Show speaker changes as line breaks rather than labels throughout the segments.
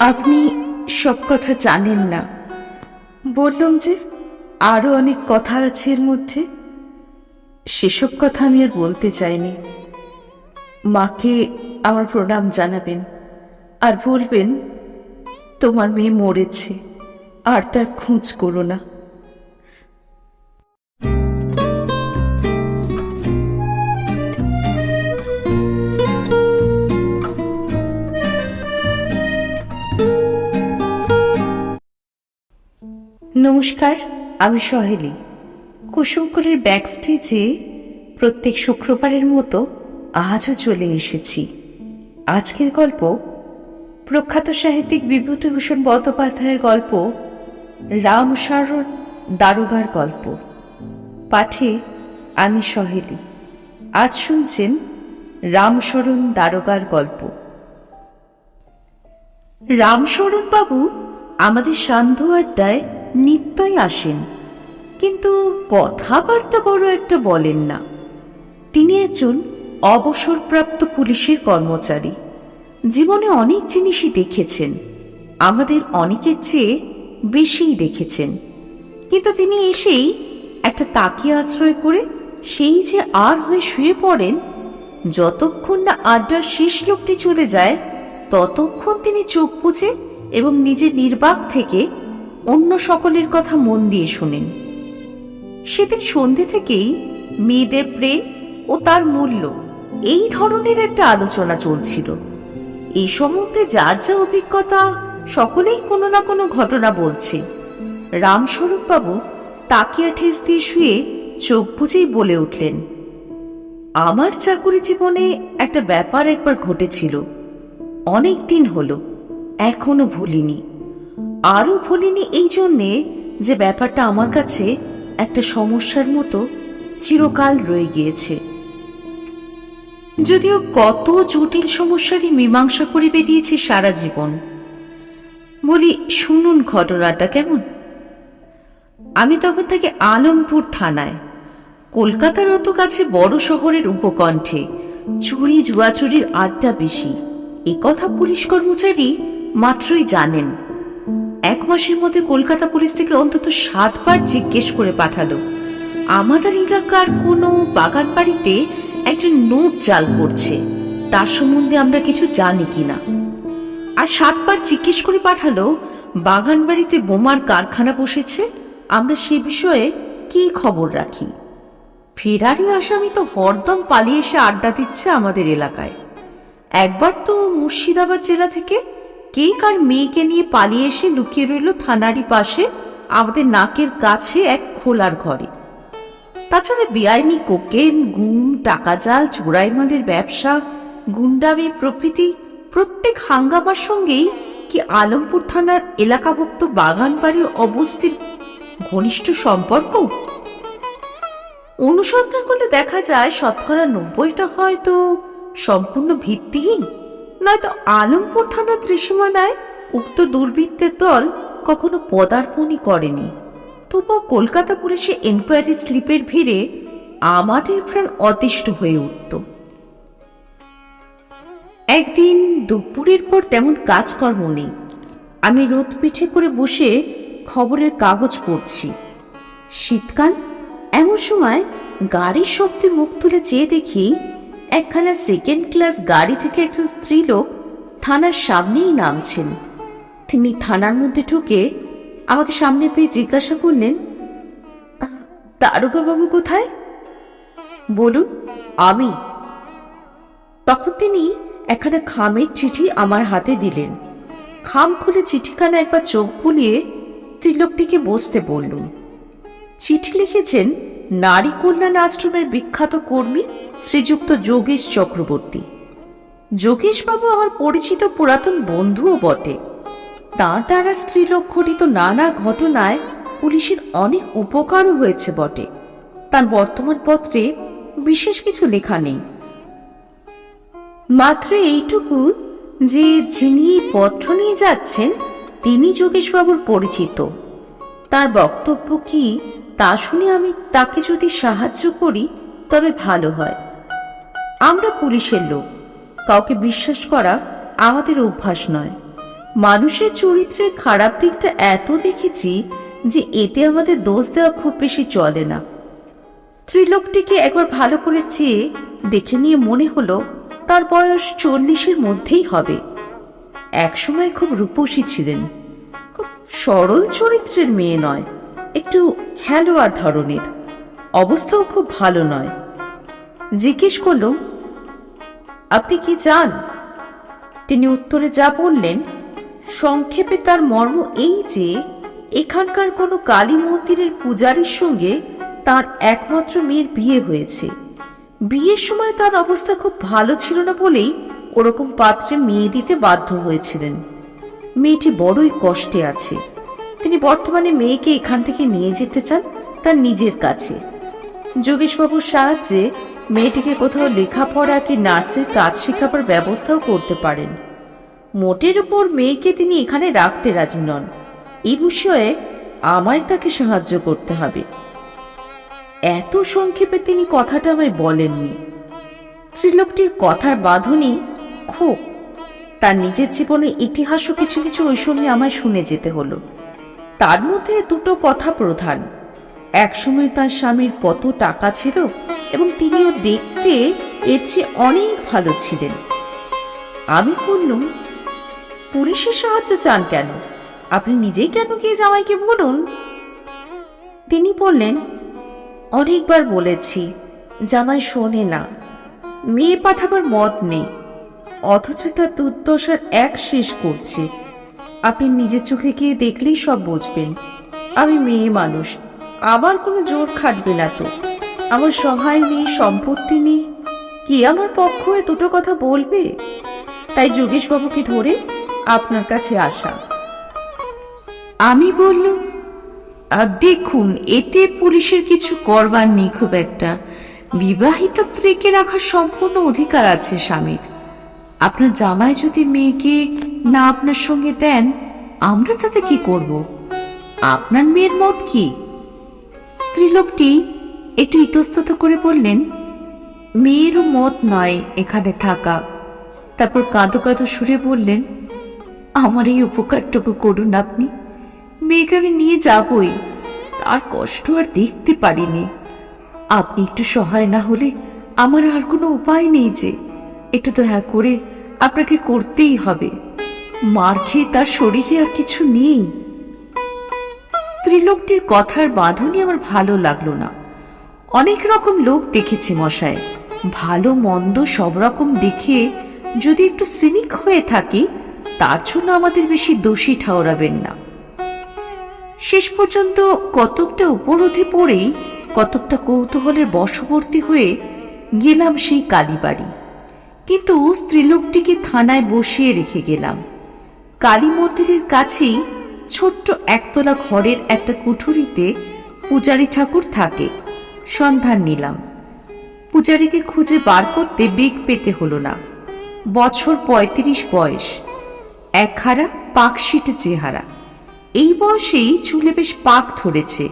আপনি সব কথা জানেন না। বললাম যে আরও অনেক কথা আছে এর মধ্যে। সেসব কথা আমি আর বলতে চাইনি। মাকে আমার প্রণাম জানাবেন আর বলবেন, তোমার মেয়ে মরেছে, আর তার খোঁজ করো না। নমস্কার, আমি সহেলি। কুসুমকুলের ব্যাক স্টেজে প্রত্যেক শুক্রবারের মতো আজও চলে এসেছি। আজকের গল্প প্রখ্যাত সাহিত্যিক বিভূতিভূষণ বন্দ্যোপাধ্যায়ের গল্প রামশরণ দারোগার গল্প। পাঠে আমি সহেলি। আজ শুনছেন রামশরণ দারোগার গল্প। রামশরণ বাবু আমাদের সান্ধ্য আড্ডায় নিত্যই আসেন। কিন্তু কথাবার্তা বড় একটা বলেন না। তিনি একজন অবসরপ্রাপ্ত পুলিশের কর্মচারী। জীবনে অনেক জিনিসই দেখেছেন। আমাদের অনেকের চেয়ে বেশিই দেখেছেন। কিন্তু তিনি এসেই একটা তাকিয়ে আশ্রয় করে সেই যে আর হয়ে শুয়ে পড়েন, যতক্ষণ না আড্ডার শেষ লোকটি চলে যায়, ততক্ষণ তিনি চোখ বুঝে এবং নিজের নির্বাক থেকে অন্য সকলের কথা মন দিয়ে শোনেন। সেদিন সন্ধে থেকেই মেয়েদের প্রেম ও তার মূল্য এই ধরনের একটা আলোচনা চলছিল। এই সম্বন্ধে যার যা অভিজ্ঞতা, সকলেই কোনো না কোনো ঘটনা বলছে। রামস্বরূপবাবু তাকিয়া ঠেস দিয়ে শুয়ে চোখ বুঝেই বলে উঠলেন, আমার চাকুরি জীবনে একটা ব্যাপার একবার ঘটেছিল। অনেক দিন হলো, এখনও ভুলিনি। আরও ভুলিনি এই জন্যে যে ব্যাপারটা আমার কাছে একটা সমস্যার মতো চিরকাল রয়ে গিয়েছে। যদিও কত জটিল সমস্যারই মীমাংসা করে বেরিয়েছে সারা জীবন। বলি, শুনুন ঘটনাটা কেমন? আমি তখন থেকে আলমপুর থানায়। কলকাতার অত কাছে বড় শহরের উপকণ্ঠে চুরি, জুয়াচুরির আড্ডা বেশি। এ কথা পুলিশ কর্মচারী মাত্রই জানেন। এক মাসের মধ্যে কলকাতা পুলিশ থেকে অন্তত সাতবার জিজ্ঞেস করে পাঠালো। আমাদের এলাকার কোনো বাগান বাড়িতে একজন নোট জাল করছে। তার সম্বন্ধে আমরা কিছু জানি কিনা। আর সাতবার জিজ্ঞেস করে পাঠালো বাগান বাড়িতে বোমার কারখানা বসেছে, আমরা সে বিষয়ে কি খবর রাখি? ফেরারি আসামি তো হরদম পালিয়ে এসে আড্ডা দিচ্ছে আমাদের এলাকায়। একবার তো মুর্শিদাবাদ জেলা থেকে কে কার মেয়েকে নিয়ে পালিয়ে এসে লুকিয়ে রইল থানারই পাশে, আমাদের নাকের কাছে এক খোলার ঘরে। তাছাড়া বেআইনি কোকেন, গুম, টাকা জাল চোরাই মালের ব্যবসা, গুন্ডামি প্রভৃতি প্রত্যেক হাঙ্গামার সঙ্গেই কি আলমপুর থানার এলাকাভুক্ত বাগান বাড়ি অবস্থির ঘনিষ্ঠ সম্পর্ক? অনুসন্ধান করলে দেখা যায়, শতকরা নব্বইটা হয়তো সম্পূর্ণ ভিত্তিহীন। নয়তো আলমপুর থানার ত্রিসীমানায় উক্ত দুর্বৃত্তের দল কখনো পদার্পণই করেনি। তবুও কলকাতা পুলিশে এনকোয়ারি স্লিপের ভিড়ে আমাদের প্রাণ অতিষ্ঠ হয়ে উঠত। একদিন দুপুরের পর তেমন কাজকর্ম নেই। আমি রোদ পিঠে করে বসে খবরের কাগজ পড়ছি। শীতকাল, এমন সময় গাড়ির শব্দে মুখ তুলে চেয়ে দেখি একখানা সেকেন্ড ক্লাস গাড়ি থেকে একজন স্ত্রীলোক থানার সামনেই নামছেন। তিনি থানার মধ্যে ঢুকে আমাকে সামনে পেয়ে জিজ্ঞাসা করলেন দারোগা বাবু কোথায়? বলুন, আমি। তখন তিনি একখানা খামের চিঠি আমার হাতে দিলেন। খাম খুলে চিঠিখানা একবার চোখ বুলিয়ে স্ত্রীলোকটিকে বসতে বললুম, চিঠি লিখেছেন নারী কল্যাণ আশ্রমের বিখ্যাত কর্মী শ্রীযুক্ত যোগেশ চক্রবর্তী। যোগেশবাবু আমার পরিচিত পুরাতন বন্ধুও বটে। তাঁর দ্বারা স্ত্রীলোক ঘটিত নানা ঘটনায় পুলিশের অনেক উপকারও হয়েছে বটে। তার বর্তমান পত্রে বিশেষ কিছু লেখা নেই। মাত্র এইটুকু যে যিনি পত্র নিয়ে যাচ্ছেন, তিনি যোগেশবাবুর পরিচিত। তার বক্তব্য কি তা শুনে আমি তাকে যদি সাহায্য করি, তবে ভালো হয়। আমরা পুলিশের লোক। কাউকে বিশ্বাস করা আমাদের অভ্যাস নয়। মানুষের চরিত্রের খারাপ দিকটা এত দেখেছি যে এতে আমাদের দোষ দেওয়া খুব বেশি চলে না। স্ত্রীলোকটিকে একবার ভালো করে চেয়ে দেখে নিয়ে মনে হলো তার বয়স চল্লিশের মধ্যেই হবে। একসময় খুব রূপসী ছিলেন। খুব সরল চরিত্রের মেয়ে নয়, একটু খেলোয়াড় ধরনের। অবস্থাও খুব ভালো নয়। জিজ্ঞেস করল, আপনি কি চান? তিনি উত্তরে যা বললেন, সংক্ষেপে তার মর্ম এই যে, এখানকার কোনো কালী মন্দিরের পূজারীর সঙ্গে তার একমাত্র মেয়ের বিয়ে হয়েছে। বিয়ের সময় তার অবস্থা খুব ভালো ছিল না বলেই ওরকম পাত্রে মেয়ে দিতে বাধ্য হয়েছিলেন। মেয়েটি বড়ই কষ্টে আছে। তিনি বর্তমানে মেয়েকে এখান থেকে নিয়ে যেতে চান তার নিজের কাছে। যোগেশবাবুর সাহায্যে মেয়েটিকে কোথাও লেখাপড়া কি নার্সের কাজ শেখাবার ব্যবস্থাও করতে পারেন। মোটের উপর মেয়েকে তিনি এখানে রাখতে রাজি নন। এই বিষয়ে আমায় তাকে সাহায্য করতে হবে। এত সংক্ষেপে তিনি কথাটা আমায় বলেননি। স্ত্রীলোকটির কথার বাঁধনই খুব। তার নিজের জীবনের ইতিহাসও কিছু কিছু ওই সঙ্গে আমায় শুনে যেতে হলো। তার মধ্যে দুটো কথা প্রধান। একসময় তার স্বামীর কত টাকা ছিল? এবং তিনিও দেখতে এর চেয়ে অনেক ভালো ছিলেন। আমি বললুম, পুলিশের সাহায্য চান কেন? আপনি নিজেই কেন গিয়ে জামাইকে বলুন? তিনি বললেন, অনেকবার বলেছি, জামাই শোনে না। মেয়ে পাঠাবার মত নেই। অথচ তার দুর্দশার এক শেষ করছে। আপনি নিজের চোখে গিয়ে দেখলেই সব বুঝবেন। আমি মেয়ে মানুষ, আমার কোনো জোর খাটবে না তো। আমার সহায় নেই, সম্পত্তি নেই। কি আমার পক্ষ হয়ে দুটো কথা বলবে? তাই যোগেশবাবুকে ধরে আপনার কাছে আসা। আমি বললুম দেখুন, এতে পুলিশের কিছু করবার নেই খুব একটা। বিবাহিতা স্ত্রীকে রাখার সম্পূর্ণ অধিকার আছে স্বামীর। আপনার জামাই যদি মেয়েকে না আপনার সঙ্গে দেন, আমরা তাতে কি করব? আপনার মেয়ের মত কি? স্ত্রীলোকটি একটু ইতস্তত করে বললেন, মেয়েরও মত নয় এখানে থাকা। তারপর কাঁদো কাঁদো সুরে বললেন, আমার এই উপকারটুকু করুন আপনি। মেয়েকে আমি নিয়ে যাবই। তার কষ্ট আর দেখতে পারিনি। আপনি একটু সহায় না হলে আমার আর কোনো উপায় নেই যে। একটু দয়া করে আপনাকে করতেই হবে। মার খেয়ে তার শরীরে আর কিছু নেই। স্ত্রীলোকটির কথার বাঁধনই আমার ভালো লাগল না। অনেক রকম লোক দেখেছি মশায়। ভালো, মন্দ সব রকম দেখে যদি একটু সিনিক হয়ে থাকি, তার জন্য আমাদের বেশি দোষী ঠাওরাবেন না। শেষ পর্যন্ত কতকটা উপরোধে পড়েই কতকটা কৌতূহলের বশবর্তী হয়ে গেলাম সেই কালীবাড়ি। কিন্তু স্ত্রীলোকটিকে থানায় বসিয়ে রেখে গেলাম। কালী মন্দিরের কাছেই ছোট্ট একতলা ঘরের একটা কুঠুরিতে পূজারী ঠাকুর থাকে। সন্ধান নিলাম। পূজারীকে খুঁজে বার করতে বেগ পেতে হলো না। বছর পঁয়ত্রিশ বয়স। একহারা পাকশিটে চেহারা। এই বয়সেই চুলে বেশ পাক ধরেছে।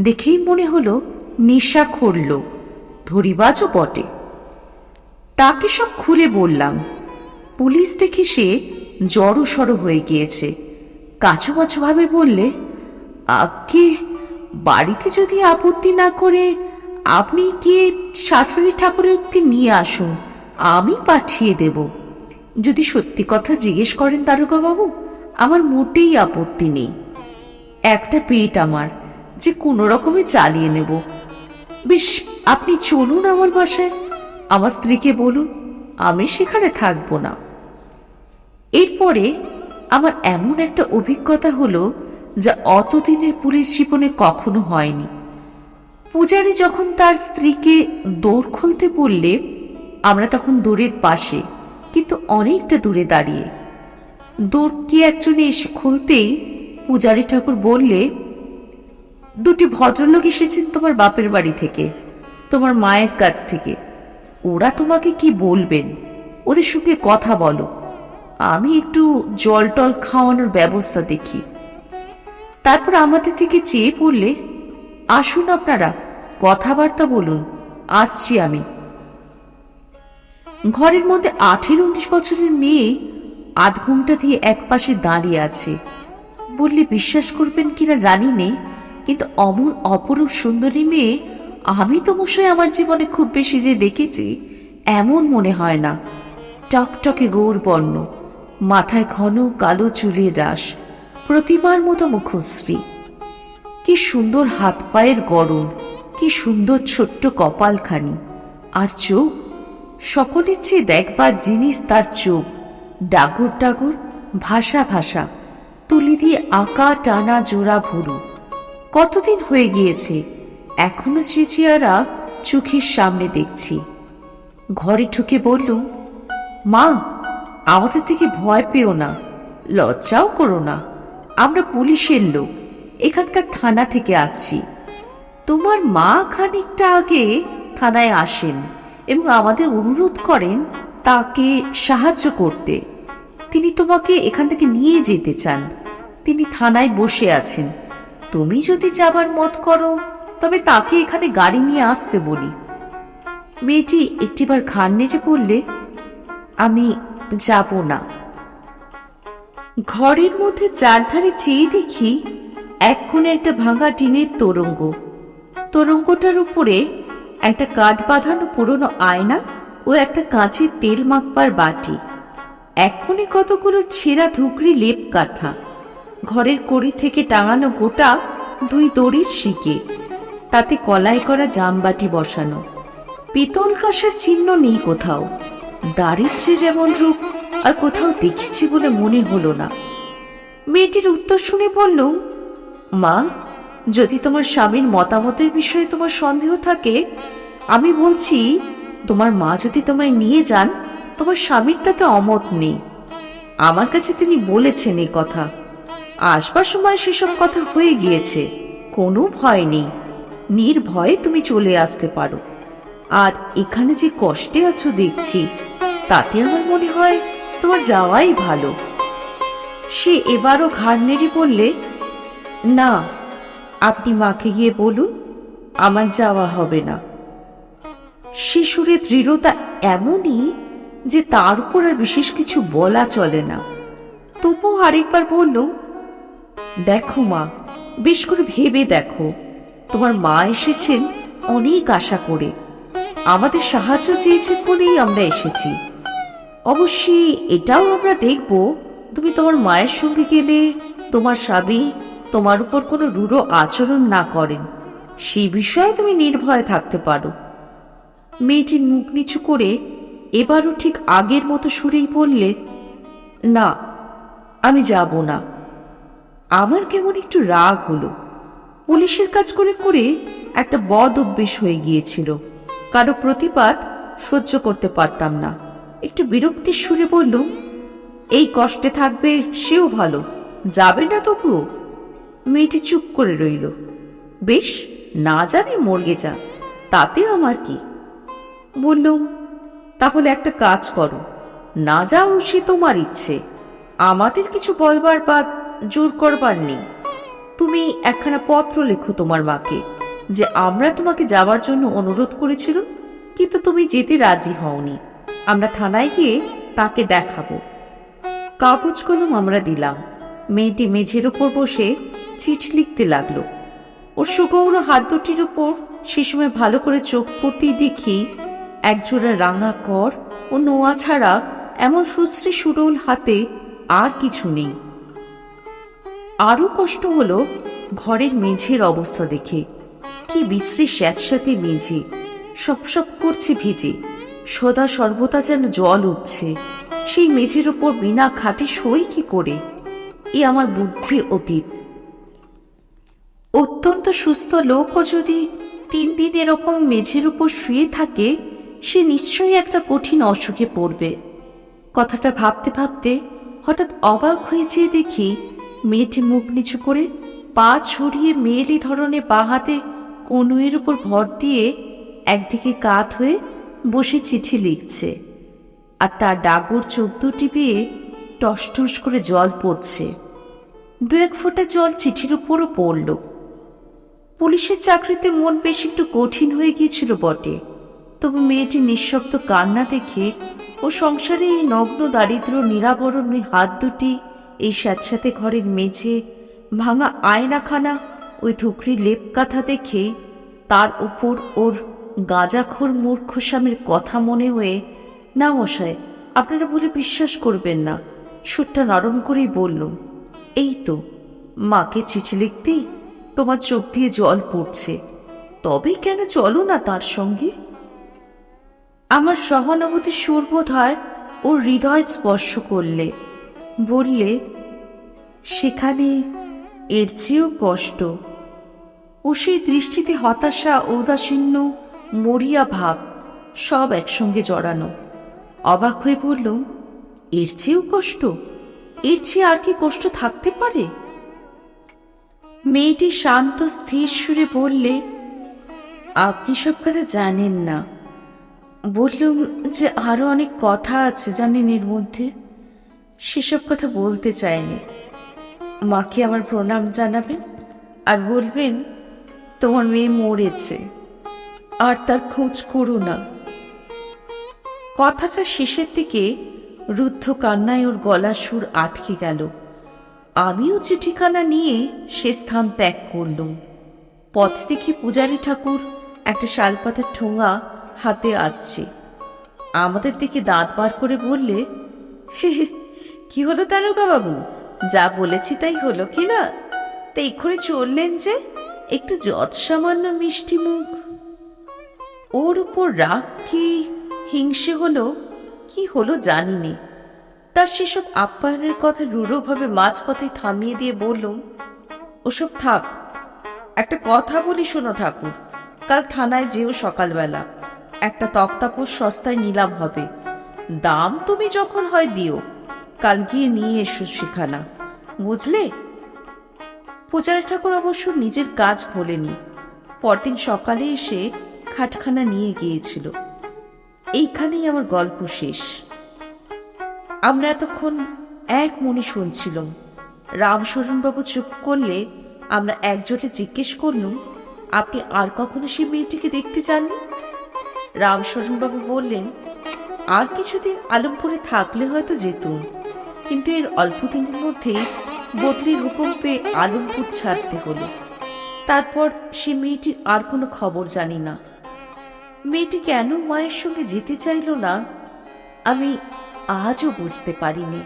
দেখেই মনে হলো নেশাখোর লোক। ধরিবাজও বটে। তাকে সব খুলে বললাম, পুলিশ দেখে সে জড়ো সড়ো হয়ে গিয়েছে। কাছু মাছু ভাবে বললে, আগে বাড়িতে যদি আপত্তি না করে আপনি গিয়ে শাশুড়ি ঠাকুরকে নিয়ে আসুন, আমি পাঠিয়ে দেব। যদি সত্যি কথা জিজ্ঞেস করেন দারোগা বাবু আমার মোটেই আপত্তি নেই। একটা পেট আমার, যে কোনো রকমে চালিয়ে নেব। বেশ, আপনি চলুন আমার বাসায়। আমার স্ত্রীকে বলুন, আমি সেখানে থাকব না। এরপরে আমার এমন একটা অভিজ্ঞতা হলো, যা অতদিনের পুলিশ জীবনে কখনো হয়নি। পূজারি যখন তার স্ত্রীকে দৌড় খুলতে বললে, আমরা তখন দৌড়ের পাশে, কিন্তু অনেকটা দূরে দাঁড়িয়ে। দৌড়টি একজনে এসে খুলতেই পূজারি ঠাকুর বললে, দুটি ভদ্রলোক এসেছেন তোমার বাপের বাড়ি থেকে, তোমার মায়ের কাছ থেকে। ওরা তোমাকে কি বলবেন? ওদের সঙ্গে কথা বলো। আমি একটু জল টল খাওয়ানোর ব্যবস্থা দেখি। তারপর আমাদের থেকে চেয়ে পড়লে আসুন আপনারা, কথাবার্তা বলুন। আসছি আমি। ঘরের মধ্যে আঠেরো উনিশ বছরের মেয়ে আধ ঘুমটা দিয়ে একপাশে দাঁড়িয়ে আছে। বললে, বিশ্বাস করবেন কিনা জানি নেই, কিন্তু অমন অপরূপ সুন্দরী মেয়ে আমি তো মশাই আমার জীবনে খুব বেশি যে দেখেছি, এমন মনে হয় না। টকটকে গৌরবর্ণ, মাথায় ঘন কালো চুলের রাস প্রতিমার মতো মুখশ্রী। কি সুন্দর হাত পায়ের গড়ন, কি সুন্দর ছোট্ট কপালখানি। আর চোখ? সকলের চেয়ে দেখবার জিনিস তার চোখ। ডাগর ডাগর ভাষা ভাষা, তুলি দিয়ে আঁকা টানা জোড়া ভুরু। কতদিন হয়ে গিয়েছে, এখনও সে চেয়ারা চোখের সামনে দেখছি। ঘরে ঢুকে বললুম, মা, আমাদের থেকে ভয় পেও না, লজ্জাও করো না, আমরা পুলিশের লোক। এখানকার থানা থেকে আসছি। তোমার মা খানিকটা আগে থানায় আসেন এবং আমাদের অনুরোধ করেন তাকে সাহায্য করতে। তিনি তোমাকে এখান থেকে নিয়ে যেতে চান। তিনি থানায় বসে আছেন। তুমি যদি যাবার মত করো, তবে তাকে এখানে গাড়ি নিয়ে আসতে বলি। মেয়েটি একটিবার ঘাড় নেড়ে বললে, আমি যাব না। ঘরের মধ্যে চারধারে চেয়ে দেখি এক কোণে একটা ভাঙা টিনের তোরঙ্গ। তোরঙ্গটার উপরে একটা কাঠ বাঁধানো পুরনো আয়না ও একটা কাঁচের তেল মাখবার বাটি। এক কতগুলো ছেঁড়া ধুকরি লেপ কাঁথা। ঘরের কড়ি থেকে টাঙানো গোটা দুই দড়ির শিকে। তাতে কলাই করা জামবাটি বসানো। পিতল কাঁসার চিহ্ন নেই কোথাও। দারিদ্র্যের এমন রূপ, আর কোথাও দেখেছি বলে মনে হলো না। মেয়েটির উত্তর শুনে বলল মা, যদি তোমার স্বামীর মতামতের বিষয়ে তোমার সন্দেহ থাকে, আমি বলছি, তোমার মা যদি তোমায় নিয়ে যান, তোমার স্বামীর তাতে অমত নেই। আমার কাছে তিনি বলেছেন এই কথা। আসবার সময় সেসব কথা হয়ে গিয়েছে। কোনো ভয় নেই। নির্ভয়ে তুমি চলে আসতে পারো। আর এখানে যে কষ্টে আছো দেখছি, তাতে আমার মনে হয় তোমার যাওয়াই ভালো। সে এবারও ঘাড় নেড়ে বললে না, আপনি মাকে গিয়ে বলুন, আমার যাওয়া হবে না। শিশুরের দৃঢ়তা এমনই যে তার উপর আর বিশেষ কিছু বলা চলে না। তবুও আরেকবার বলল, দেখো মা, বেশ করে ভেবে দেখো। তোমার মা এসেছেন অনেক আশা করে। আমাদের সাহায্য চেয়েছেন বলেই আমরা এসেছি। অবশ্যই এটাও আমরা দেখব, তুমি তোমার মায়ের সঙ্গে গেলে তোমার স্বামী তোমার উপর কোনো রূঢ় আচরণ না করেন। সেই বিষয়ে তুমি নির্ভয়ে থাকতে পারো। মেয়েটি মুখ নিচু করে এবারও ঠিক আগের মতো সুরেই বললে, না, আমি যাব না। আমার কেমন একটু রাগ হলো। পুলিশের কাজ করে করে একটা বদ অভ্যেস হয়ে গিয়েছিল। কারও প্রতিবাদ সহ্য করতে পারতাম না। একটু বিরক্তির সুরে বলল এই কষ্টে থাকবে, সেও ভালো। যাবে না তবুও? মেয়েটি চুপ করে রইল। বেশ, না জানি মর্গে যা, তাতে আমার কি? বললুম তাহলে একটা কাজ করো, না যাও সে তোমার ইচ্ছে, আমাদের কিছু বলবার বা জোর করবার নেই। তুমি একখানা পত্র লেখো তোমার মাকে, যে আমরা তোমাকে যাওয়ার জন্য অনুরোধ করেছিল কিন্তু তুমি যেতে রাজি হওনি। আমরা থানায় গিয়ে তাকে দেখাবো। কাগজ কলম আমরা দিলাম। মেয়েটি মেঝের উপর বসে চিঠি লিখতে লাগল। ওর সুগৌর হাত দুটির উপর সে সময় ভালো করে চোখ পড়তেই দেখি একজোড়া রাঙা কর ও নোয়া ছাড়া এমন সুশ্রী সুরল হাতে আর কিছু নেই। আরও কষ্ট হলো ঘরের মেঝের অবস্থা দেখে। কি বিশ্রী স্যাঁতস্যাঁতে মেঝে, সপ সপ করছে ভিজে, সদা সর্বদা যেন জল উঠছে। সেই মেঝের ওপর বিনা খাটে সই কি করে? এ আমার বুদ্ধির অতীত। অত্যন্ত সুস্থ লোকও যদি তিন দিন এরকম মেঝের উপর শুয়ে থাকে, সে নিশ্চয়ই একটা কঠিন অসুখে পড়বে। কথাটা ভাবতে ভাবতে হঠাৎ অবাক হয়ে যেয়ে দেখি মেয়েটি মুখ নিচু করে পা ছড়িয়ে মেয়েলি ধরনের পা হাতে কনুয়ের উপর ভর দিয়ে একদিকে কাত হয়ে বসে চিঠি লিখছে আর তার ডাগর চোখ দুটি পেয়ে টস করে জল পড়ছে। দু এক ফোঁটা জল চিঠির উপরও পড়ল। পুলিশের চাকরিতে মন বেশ একটু কঠিন হয়ে গিয়েছিল বটে। তবু মেয়েটি নিঃশব্দ কান্না দেখে ও সংসারে এই নগ্ন দারিদ্র নিরাবরণ হাত দুটি এই স্যাঁতস্যাঁতে ঘরের মেঝে ভাঙা আয়নাখানা ওই ধুকরি লেপ কাঁথা দেখে তার উপর ওর গাঁজাখোর মূর্খ স্বামীর কথা মনে হয়ে, না মশাই আপনারা বলে বিশ্বাস করবেন না। সুরটা নরম করেই বললুম, এই তো, মাকে চিঠি লিখতেই তোমার চোখ দিয়ে জল পড়ছে। তবে কেন চলো না তার সঙ্গে? আমার সহানুভূতি সুরবোধ হয় ওর হৃদয় স্পর্শ করলে। বললে, সেখানে এর চেয়েও কষ্ট। ও সেই দৃষ্টিতে হতাশা, ঔদাসীন্য, মরিয়া ভাব সব একসঙ্গে জড়ানো। অবাক হয়ে বললুম, এর চেয়েও কষ্ট? এর চেয়ে আর কি কষ্ট থাকতে পারে? মেয়েটি শান্ত, স্থির সুরে বললে, আপনি সব কথা জানেন না। বললুম যে আরও অনেক কথা আছে জানেন এর মধ্যে। সেসব কথা বলতে চাইনি। মাকে আমার প্রণাম জানাবেন আর বলবেন, তোমার মেয়ে মরেছে, আর তার খোঁজ করো না। কথাটা শেষের দিকে রুদ্ধ কান্নায় ওর গলার সুর আটকে গেল। আমিও চিঠিখানা নিয়ে সে স্থান ত্যাগ করলুম। পথ দেখি পূজারী ঠাকুর একটা শালপাতার ঠোঙা হাতে আসছে। আমাদের দিকে দাঁত বার করে বললে "হে হে, কি হলো তারকা বাবু? যা বলেছি তাই হলো কি না? তা এক্ষুনি চললেন যে একটু যৎ সামান্য মিষ্টি মুখ। ওর উপর রাগ কি হিংসে হলো কি হলো জানিনি তার সেসব আপ্যায়নের কথা রূঢ়ভাবে মাঝপথে থামিয়ে দিয়ে বললুম, ওসব থাক, একটা কথা বলি শোনো ঠাকুর, কাল থানায় যেও সকালবেলা, একটা তক্তাপোষ সস্তায় নিলাম হবে, দাম তুমি যখন হয় দিও, কাল গিয়ে নিয়ে এসো সেখানা, বুঝলে? পূজারী ঠাকুর অবশ্য নিজের কাজ ভোলেনি, পরদিন সকালে এসে খাটখানা নিয়ে গিয়েছিল, এইখানেই আমার গল্প শেষ। আমরা এতক্ষণ এক মনে শুনছিলাম। রামশরণবাবু চুপ করলে আমরা একজোটে জিজ্ঞেস করলুম, আপনি আর কখনো সেই মেয়েটিকে দেখতে চাননি? রামশরণবাবু বললেন, আর কিছুদিন আলমপুরে থাকলে হয়তো যেতুম, কিন্তু এর অল্প দিনের মধ্যেই বদলির হুকুম পেয়ে আলমপুর ছাড়তে হলো। তারপর সে মেয়েটির আর কোনো খবর জানি না। মেয়েটি কেন মায়ের সঙ্গে যেতে চাইল না? আমি আজও বুঝতে পারিনি।